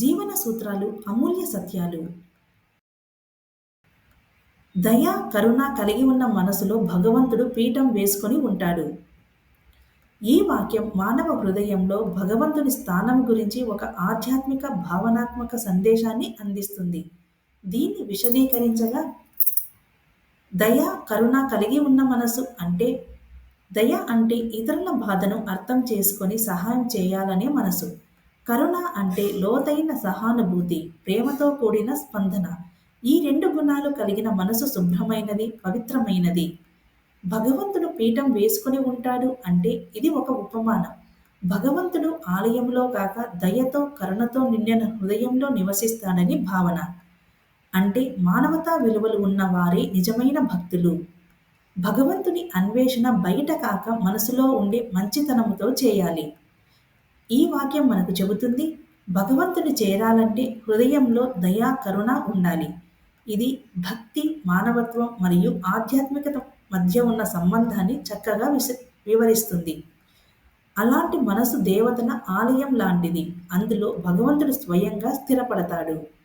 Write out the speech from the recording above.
జీవన సూత్రాలు అమూల్య సత్యాలు. దయ కరుణ కలిగి ఉన్న మనసులో భగవంతుడు పీఠం వేసుకొని ఉంటాడు. ఈ వాక్యం మానవ హృదయంలో భగవంతుని స్థానం గురించి ఒక ఆధ్యాత్మిక భావనాత్మక సందేశాన్ని అందిస్తుంది. దీన్ని విశదీకరించగా దయ కరుణ కలిగి ఉన్న మనసు అంటే దయ అంటే ఇతరుల బాధను అర్థం చేసుకొని సహాయం చేయాలనే మనసు. కరుణ అంటే లోతైన సహానుభూతి ప్రేమతో కూడిన స్పందన. ఈ రెండు గుణాలు కలిగిన మనసు శుభ్రమైనది పవిత్రమైనది. భగవంతుడు పీఠం వేసుకుని ఉంటాడు అంటే ఇది ఒక ఉపమానం. భగవంతుడు ఆలయంలో కాక దయతో కరుణతో నిండిన హృదయంలో నివసిస్తాడని భావన. అంటే మానవతా విలువలు ఉన్న వారే నిజమైన భక్తులు. భగవంతుని అన్వేషణ బయట కాక మనసులో ఉండే మంచితనముతో చేయాలి. ఈ వాక్యం మనకు చెబుతుంది భగవంతుని చేరాలంటే హృదయంలో దయా కరుణ ఉండాలి. ఇది భక్తి మానవత్వం మరియు ఆధ్యాత్మికత మధ్య ఉన్న సంబంధాన్ని చక్కగా విస వివరిస్తుంది. అలాంటి మనసు దేవతన ఆలయం లాంటిది. అందులో భగవంతుడు స్వయంగా స్థిరపడతాడు.